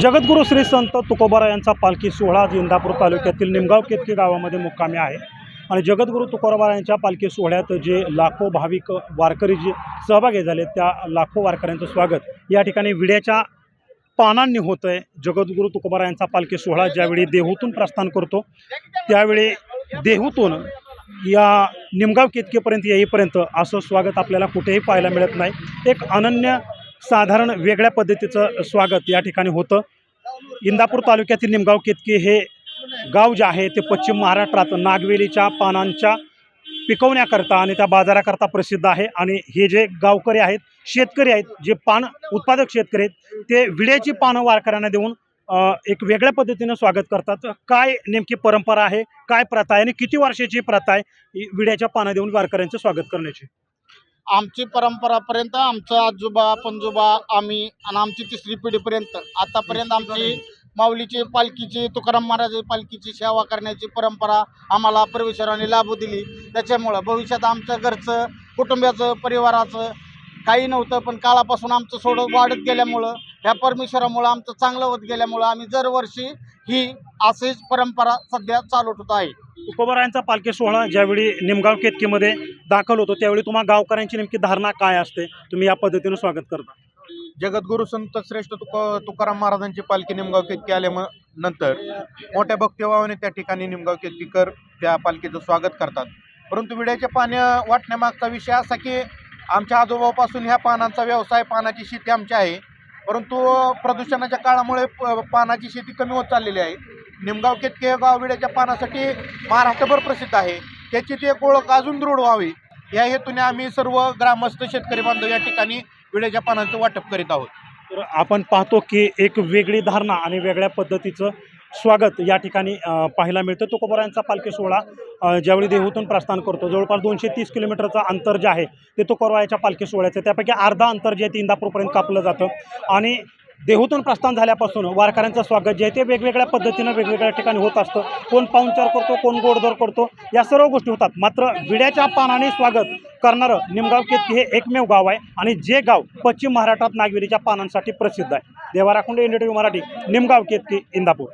जगद्गुरू श्री संत तुकोबारा यांचा पालखी सोहळा आज इंदापूर तालुक्यातील निमगाव केतकी गावामध्ये मुक्कामी आहे. आणि जगद्गुरू तुकोबारा यांच्या पालखी सोहळ्यात जे लाखो भाविक वारकरी जे सहभागी झाले त्या लाखो वारकऱ्यांचं स्वागत. या ठिकाणी विड्याच्या पानांनी होतं आहे जगद्गुरू तुकोबारा यांचा पालखी सोहळा ज्यावेळी देहूतून प्रस्थान करतो त्यावेळी देहूतून या निमगाव केतकेपर्यंत येईपर्यंत असं स्वागत आपल्याला कुठेही पाहायला मिळत नाही. एक अनन्य साधारण वेगळ्या पद्धतीचं स्वागत या ठिकाणी होतं. इंदापूर तालुक्यातील निमगाव केतकी हे गाव जे आहे ते पश्चिम महाराष्ट्रात नागवेलीच्या पानांच्या पिकवण्याकरता आणि त्या बाजाराकरता प्रसिद्ध आहे. आणि हे जे गावकरी आहेत शेतकरी आहेत जे पान उत्पादक शेतकरी आहेत ते विड्याची पानं वारकऱ्यांना देऊन एक वेगळ्या पद्धतीनं स्वागत करतात. काय नेमकी परंपरा आहे काय प्रथा आहे आणि किती वर्षाची प्रथा आहे विड्याच्या पानं देऊन वारकऱ्यांचं स्वागत करण्याची? आमची परंपरापर्यंत आमचं आजोबा पंजोबा आम्ही आणि आमची तिसरी पिढीपर्यंत. आतापर्यंत आमची माऊलीची पालखीची तुकाराम महाराज पालखीची सेवा करण्याची परंपरा आम्हाला परमेश्वराने लाभू दिली. त्याच्यामुळं भविष्यात आमचं घरचं कुटुंबाचं परिवाराचं काही नव्हतं पण काळापासून आमचं सोडत वाढत गेल्यामुळं ह्या परमेश्वरामुळं आमचं चांगलं होत गेल्यामुळं आम्ही दरवर्षी ही अशीच परंपरा सध्या चालू होत आहे. तुकोबारायांचा पालखी सोहळा ज्यावेळी निमगाव केतकीमध्ये दाखल होतो त्यावेळी तुम्हाला गावकऱ्यांची नेमकी धारणा काय असते? तुम्ही या पद्धतीनं स्वागत करता. जगद्गुरु संत श्रेष्ठ तुक तुकाराम महाराजांची पालखी निमगाव केतकी आल्या नंतर मोठ्या भक्तिभावाने त्या ठिकाणी निमगाव केतकीकर त्या पालखीचं स्वागत करतात. परंतु विड्याच्या पाण्या वाटण्यामागचा विषय असा की आमच्या आजोबापासून ह्या पानांचा व्यवसाय पानाची शेती आमची आहे. परंतु प्रदूषणाच्या काळामुळे प- पानाची शेती कमी होत चाललेली आहे. निमगाव केतके हे गाव विड्याच्या पानासाठी महाराष्ट्रभर प्रसिद्ध आहे. त्याची ती एक ओळख अजून दृढ व्हावी. या हेतूने आम्ही सर्व ग्रामस्थ शेतकरी बांधव या ठिकाणी विड्याच्या पानांचं वाटप करीत आहोत. तर आपण पाहतो की एक वेगळी धारणा आणि वेगळ्या पद्धतीचं स्वागत या ठिकाणी पाहायला मिळतं. तुकोबारायांचा पालखी सोहळा ज्यावेळी देहूतून प्रस्थान करतो जवळपास दोनशे तीस किलोमीटरचं अंतर जे आहे ते तुकोबाराच्या पालखी सोहळ्याचं त्यापैकी अर्धा अंतर जे आहे ते इंदापूरपर्यंत कापलं जातं. आणि देहूतून प्रस्थान झाल्यापासून वारकऱ्यांचं स्वागत जे आहे ते वेगवेगळ्या पद्धतीनं वेगवेगळ्या ठिकाणी होत असतं. कोण पाहुणचार करतो कोण गोडदोर करतो या सर्व गोष्टी होतात. मात्र विड्याच्या पानाने स्वागत करणारं निमगाव केतकी हे एकमेव गाव आहे आणि जे गाव पश्चिम महाराष्ट्रात नागविरीच्या पानांसाठी प्रसिद्ध आहे. Devarakhunde India T Marathi Nimgaon Ketki Indapur.